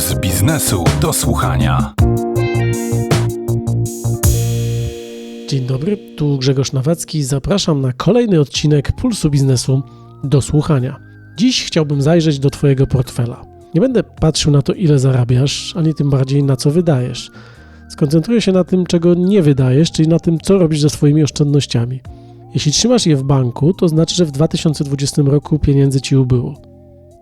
Puls biznesu do słuchania. Dzień dobry, tu Grzegorz Nawacki. Zapraszam na kolejny odcinek Pulsu Biznesu do słuchania. Dziś chciałbym zajrzeć do Twojego portfela. Nie będę patrzył na to, ile zarabiasz, ani tym bardziej na co wydajesz. Skoncentruję się na tym, czego nie wydajesz, czyli na tym, co robisz ze swoimi oszczędnościami. Jeśli trzymasz je w banku, to znaczy, że w 2020 roku pieniędzy ci ubyło.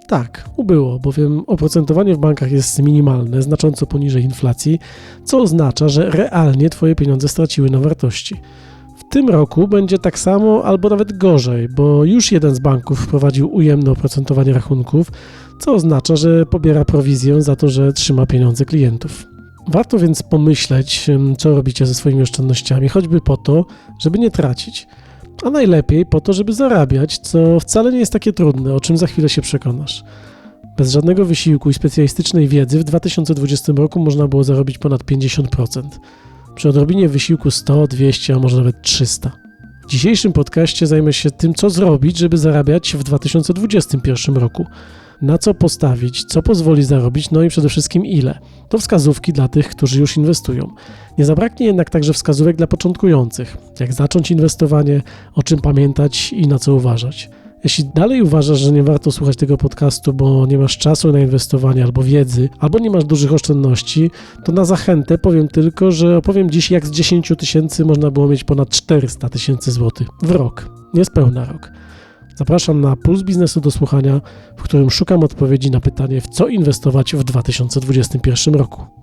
Tak, ubyło, bowiem oprocentowanie w bankach jest minimalne, znacząco poniżej inflacji, co oznacza, że realnie Twoje pieniądze straciły na wartości. W tym roku będzie tak samo albo nawet gorzej, bo już jeden z banków wprowadził ujemne oprocentowanie rachunków, co oznacza, że pobiera prowizję za to, że trzyma pieniądze klientów. Warto więc pomyśleć, co robicie ze swoimi oszczędnościami, choćby po to, żeby nie tracić, a najlepiej po to, żeby zarabiać, co wcale nie jest takie trudne, o czym za chwilę się przekonasz. Bez żadnego wysiłku i specjalistycznej wiedzy w 2020 roku można było zarobić ponad 50%. Przy odrobinie wysiłku 100, 200, a może nawet 300. W dzisiejszym podcaście zajmę się tym, co zrobić, żeby zarabiać w 2021 roku. Na co postawić, co pozwoli zarobić, no i przede wszystkim ile. To wskazówki dla tych, którzy już inwestują. Nie zabraknie jednak także wskazówek dla początkujących, jak zacząć inwestowanie, o czym pamiętać i na co uważać. Jeśli dalej uważasz, że nie warto słuchać tego podcastu, bo nie masz czasu na inwestowanie albo wiedzy, albo nie masz dużych oszczędności, to na zachętę powiem tylko, że opowiem dziś, jak z 10 tysięcy można było mieć ponad 400 tysięcy złotych w rok, niespełna rok. Zapraszam na Puls Biznesu do słuchania, w którym szukam odpowiedzi na pytanie, w co inwestować w 2021 roku.